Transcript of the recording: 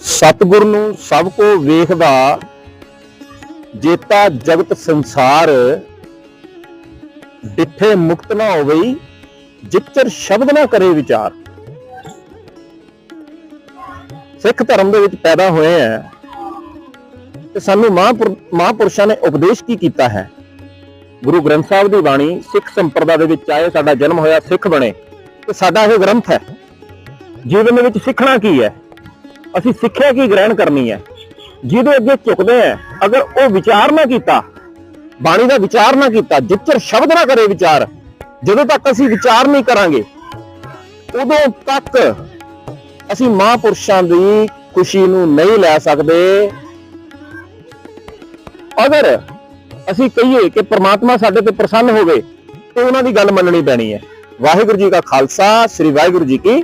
ਸਤਿਗੁਰ ਨੂੰ ਸਭ ਕੋ ਵੇਖਦਾ, ਜੇਤਾ ਜਗਤ ਸੰਸਾਰ, ਡਿੱਠੇ ਮੁਕਤ ਨਾ ਹੋਵਈ, ਜਿੱਚਰ ਸ਼ਬਦ ਨਾ ਕਰੇ ਵਿਚਾਰ। ਸਿੱਖ ਧਰਮ ਦੇ ਵਿੱਚ ਪੈਦਾ ਹੋਏ ਆ। ਤੇ ਸਾਨੂੰ ਮਹਾਂਪੁਰ- ਮਹਾਂਪੁਰਸ਼ਾਂ ਨੇ ਉਪਦੇਸ਼ ਕੀ ਕੀਤਾ ਹੈ? ਗੁਰੂ ਗ੍ਰੰਥ ਸਾਹਿਬ ਦੀ ਬਾਣੀ ਸਿੱਖ ਸੰਪਰਦਾ ਦੇ ਵਿੱਚ ਆਏ, ਸਾਡਾ ਜਨਮ ਹੋਇਆ, ਸਿੱਖ ਬਣੇ। ਤੇ ਸਾਡਾ ਇਹ ਗ੍ਰੰਥ ਹੈ। ਜੀਵਨ ਦੇ ਵਿੱਚ ਸਿੱਖਣਾ ਕੀ ਹੈ? ਅਸੀਂ ਸਿੱਖਿਆ ਕੀ ਗ੍ਰਹਿਣ ਕਰਨੀ ਹੈ? ਜਿਹਦੇ ਅੱਗੇ ਝੁਕਦੇ ਆ ਅਗਰ ਉਹ ਵਿਚਾਰ ਨਾ ਕੀਤਾ, ਬਾਣੀ ਦਾ ਵਿਚਾਰ ਨਾ ਕੀਤਾ, ਜਿੱਚਰ ਸ਼ਬਦ ਨਾ ਕਰੇ ਵਿਚਾਰ, ਜਦੋਂ ਤੱਕ ਅਸੀਂ ਵਿਚਾਰ ਨਹੀਂ ਕਰਾਂਗੇ, ਉਦੋਂ ਤੱਕ ਅਸੀਂ ਮਹਾਂਪੁਰਸ਼ਾਂ ਦੀ ਖੁਸ਼ੀ ਨੂੰ ਨਹੀਂ ਲੈ ਸਕਦੇ। ਅਗਰ ਅਸੀਂ ਕਹੀਏ ਕਿ ਪ੍ਰਮਾਤਮਾ ਸਾਡੇ ਤੇ ਪ੍ਰਸੰਨ ਹੋਵੇ, ਤੇ ਉਹਨਾਂ ਦੀ ਗੱਲ ਮੰਨਣੀ ਪੈਣੀ ਹੈ। ਵਾਹਿਗੁਰੂ ਜੀ ਕਾ ਖਾਲਸਾ, ਸ੍ਰੀ ਵਾਹਿਗੁਰੂ ਜੀ ਕੀ